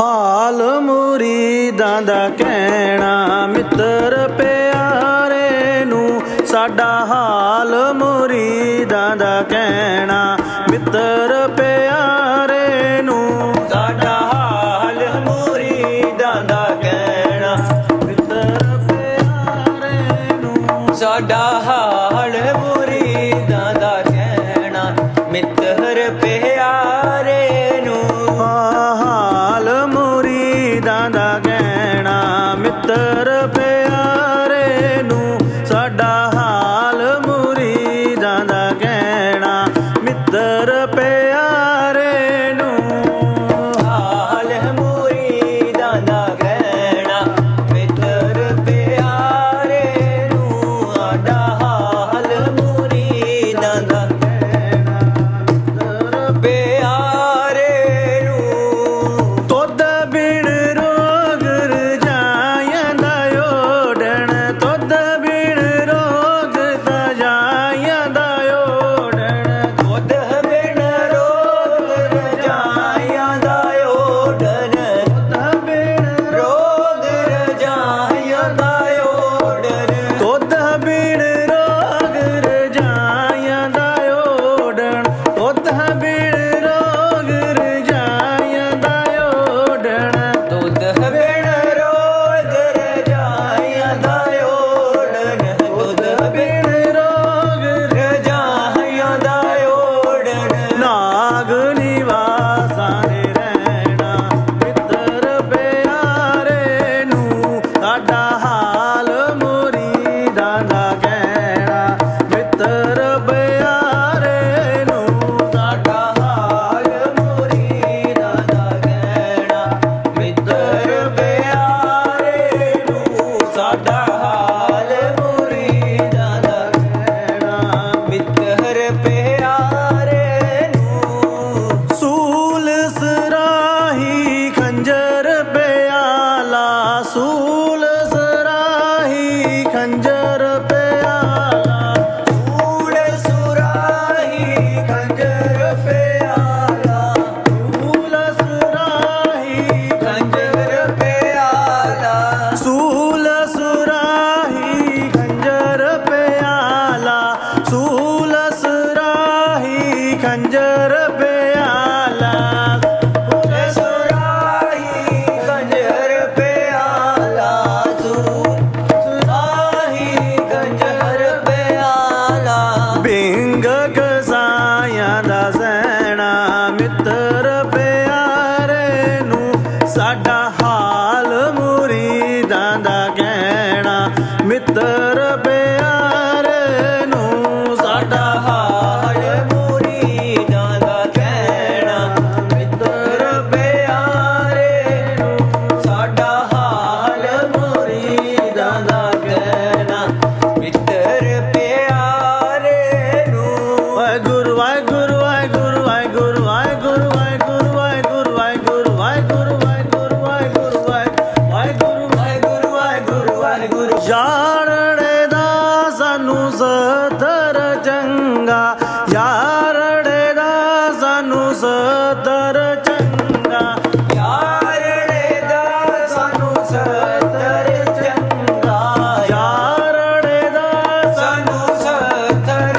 ਹਾਲ ਮੁਰੀਦਾਂ ਦਾ ਕਹਿਣਾ, ਮਿੱਤਰ ਪਿਆਰੇ ਨੂੰ ਸਾਡਾ ਹਾਲ ਮੂਰੀ ਦਾ ਕਹਿਣਾ, ਮਿੱਤਰ ਪਿਆਰੇ ਨੂੰ ਸਾਡਾ ਹਾਲ ਮੂਰੀ ਦਾ ਕਹਿਣਾ, ਮਿੱਤਰ ਪਿਆਰੇ ਨੂੰ ਸਾਡਾ ਹਾਲ ਮੁਰੀਦਾਂ ਦਾ ਕਹਿਣਾ, ਮਿੱਤਰ ਪਿਆਰੇ रबे ਕਸਾਇਆ ਦਾ ਸੈਣਾ ਮਿੱਤਰ ਪਿਆਰੇ ਨੂੰ ਸਾਡਾ ਹਾਲ ਮੁਰੀਦਾਂ ਦਾ ਕਹਿਣਾ, ਮਿੱਤਰ ਪਿਆਰੇ ਨੂੰ ਸਾਡਾ ਹਾਲ ਮੁਰੀਦਾਂ ਦਾ ਕਹਿਣਾ, ਮਿੱਤਰ ਪਿਆਰੇ ਨੂੰ ਸਾਡਾ ਹਾਲ ਮੁਰੀਦਾਂ ਦਾ ਜ਼ਦਰ ਜੰਗਾ ਯਾਰ ੜੇਦਾ ਸਾਨੂੰ ਜ਼ਦਰ ਜੰਗਾ ਯਾਰ ੜੇਦਾ ਸਾਨੂੰ ਜ਼ਦਰ ਜੰਗਾ ਯਾਰ ੜੇਦਾ ਸਾਨੂੰ ਜ਼ਦਰ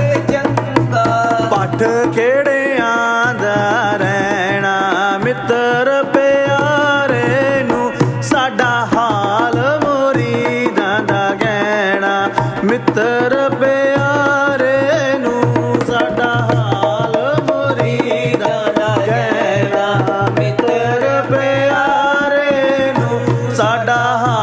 हाँ